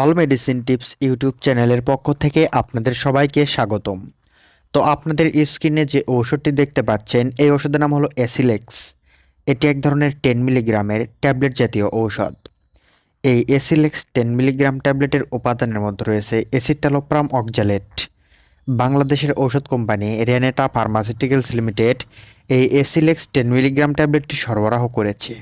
All medicine tips YouTube চ্যানেলের পক্ষ থেকে আপনাদের সবাইকে স্বাগতম। তো আপনাদের স্ক্রিনে যে ঔষধটি দেখতে পাচ্ছেন, এই ওষুধের নাম হলো এসিলেক্স। এটি এক ধরনের টেন মিলিগ্রামের ট্যাবলেট জাতীয় ঔষধ। এই এসিলেক্স টেন মিলিগ্রাম ট্যাবলেটের উপাদানের মধ্যে রয়েছে এসিটালোপ্রাম অক্সালেট। বাংলাদেশের ঔষধ কোম্পানি রেনেটা ফার্মাসিউটিক্যালস লিমিটেড এই এসিলেক্স টেন মিলিগ্রাম ট্যাবলেটটি সরবরাহ করেছে।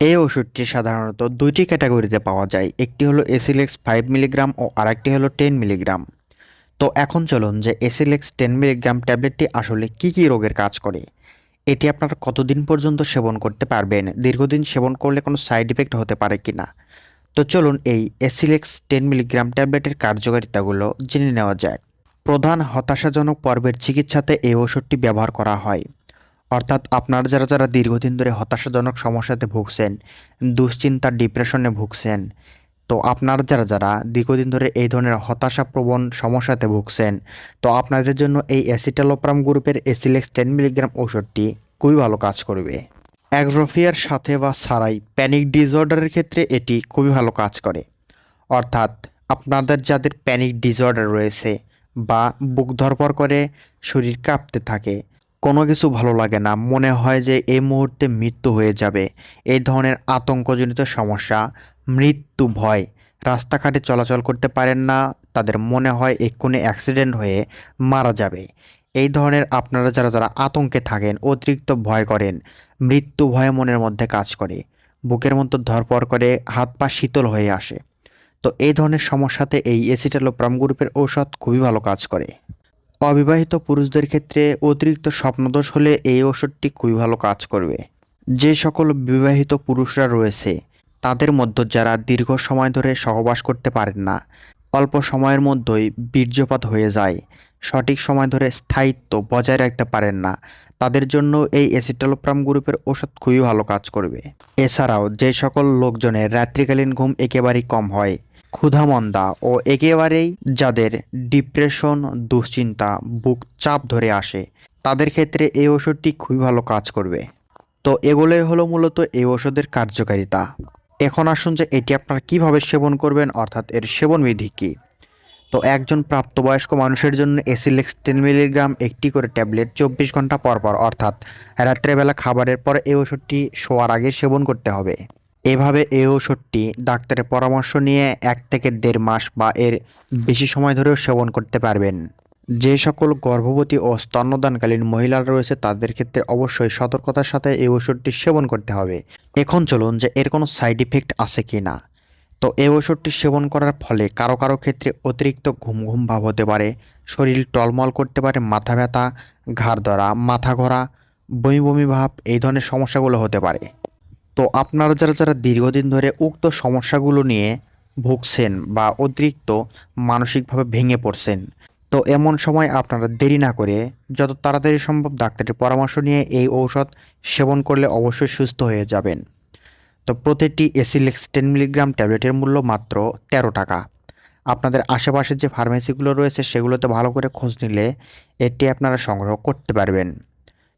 এই ওষুধটি সাধারণত দুইটি ক্যাটাগরিতে পাওয়া যায়, একটি হলো এসিলেক্স ফাইভ মিলিগ্রাম ও আরেকটি হলো টেন মিলিগ্রাম। তো এখন চলুন যে এসিলেক্স টেন মিলিগ্রাম ট্যাবলেটটি আসলে কি কি রোগের কাজ করে? এটি আপনারা কতদিন পর্যন্ত সেবন করতে পারবেন? দীর্ঘদিন সেবন করলে কোনো সাইড ইফেক্ট হতে পারে কি না তো চলুন এই এসিলেক্স টেন মিলিগ্রাম ট্যাবলেটের কার্যকারিতাগুলো জেনে নেওয়া যাক। প্রধান হতাশাজনক পর্বের চিকিৎসাতে এই ওষুধটি ব্যবহার করা হয়। অর্থাৎ আপনারা যারা যারা দীর্ঘদিন ধরে হতাশাজনক সমস্যাতে ভুগছেন, দুশ্চিন্তা, ডিপ্রেশনে ভুগছেন, তো আপনারা যারা যারা দীর্ঘদিন ধরে এই ধরনের হতাশাপ্রবণ সমস্যাতে ভুগছেন, তো আপনাদের জন্য এই অ্যাসিটালোপ্রাম গ্রুপের এসিলেক্স টেন মিলিগ্রাম ওষুধটি খুবই ভালো কাজ করবে। অ্যাগ্রোফিয়ার সাথে বা ছাড়াই প্যানিক ডিসঅর্ডারের ক্ষেত্রে এটি খুবই ভালো কাজ করে। অর্থাৎ আপনাদের যাদের প্যানিক ডিসঅর্ডার রয়েছে বা বুক ধরপর করে, শরীর কাঁপতে থাকে কোনো কিছু ভালো লাগে না। মনে হয় যে এই মুহূর্তে মৃত্যু হয়ে যাবে। এই ধরনের আতঙ্কজনিত সমস্যা, মৃত্যু ভয়, রাস্তাঘাটে চলাচল করতে পারেন না, তাদের মনে হয় এক্ষুনি অ্যাক্সিডেন্ট হয়ে মারা যাবে। এই ধরনের আপনারা যারা যারা আতঙ্কে থাকেন, অতিরিক্ত ভয় করেন, মৃত্যু ভয় মনের মধ্যে কাজ করে, বুকের মতো ধরপর করে হাত পা শীতল হয়ে আসে। তো এই ধরনের সমস্যাতে এই এসিটালোপ্রাম গ্রুপের ঔষধ খুবই ভালো কাজ করে। অবিবাহিত পুরুষদের ক্ষেত্রে অতিরিক্ত স্বপ্নদোষ হলে এই ওষুধটি খুবই ভালো কাজ করবে। যে সকল বিবাহিত পুরুষরা রয়েছে, তাদের মধ্যে যারা দীর্ঘ সময় ধরে সহবাস করতে পারেন না, অল্প সময়ের মধ্যেই বীর্যপাত হয়ে যায়, সঠিক সময় ধরে স্থায়িত্ব বজায় রাখতে পারেন না, তাদের জন্য এই অ্যাসিটালোপ্রাম গ্রুপের ওষুধ খুবই ভালো কাজ করবে। এছাড়াও যে সকল লোকজনের রাত্রিকালীন ঘুম একেবারেই কম হয় ক্ষুধামন্দা ও একেবারেই যাদের ডিপ্রেশন, দুশ্চিন্তা, বুক চাপ ধরে আসে, তাদের ক্ষেত্রে এই ওষুধটি খুবই ভালো কাজ করবে। তো এগুলোই হলো মূলত এই ওষুধের কার্যকারিতা। এখন আসুন যে এটি আপনারা কীভাবে সেবন করবেন, অর্থাৎ এর সেবন বিধি কী? তো একজন প্রাপ্তবয়স্ক মানুষের জন্য এসিলেক্স টেন মিলিগ্রাম একটি করে ট্যাবলেট চব্বিশ ঘণ্টা পর পর, অর্থাৎ রাত্রেবেলা খাবারের পর এই ওষুধটি শোয়ার আগে সেবন করতে হবে। এভাবে এই ওষুধটি ডাক্তারের পরামর্শ নিয়ে এক থেকে দেড় মাস বা এর বেশি সময় ধরেও সেবন করতে পারবেন। যে সকল গর্ভবতী ও স্তন্যদানকালীন মহিলারা রয়েছে, তাদের ক্ষেত্রে অবশ্যই সতর্কতার সাথে এই ওষুধটি সেবন করতে হবে। এখন চলুন যে এর কোনো সাইড ইফেক্ট আছে কি না। তো এই ওষুধটি সেবন করার ফলে কারও কারও ক্ষেত্রে অতিরিক্ত ঘুম ঘুম ভাব হতে পারে, শরীর টলমল করতে পারে, মাথা ব্যথা, ঘাড় ধরা, মাথা ঘোরা, বমি বমি ভাব, এই ধরনের সমস্যাগুলো হতে পারে। তো আপনারা যারা যারা দীর্ঘদিন ধরে উক্ত সমস্যাগুলো নিয়ে ভুগছেন বা অতিরিক্ত মানসিকভাবে ভেঙে পড়ছেন, তো এমন সময় আপনারা দেরি না করে যত তাড়াতাড়ি সম্ভব ডাক্তারের পরামর্শ নিয়ে এই ঔষধ সেবন করলে অবশ্যই সুস্থ হয়ে যাবেন। তো প্রতিটি এসিলেক্স টেন মিলিগ্রাম ট্যাবলেটের মূল্য মাত্র তেরো টাকা। আপনাদের আশেপাশে যে ফার্মেসিগুলো রয়েছে সেগুলোতে ভালো করে খোঁজ নিলে এটি আপনারা সংগ্রহ করতে পারবেন।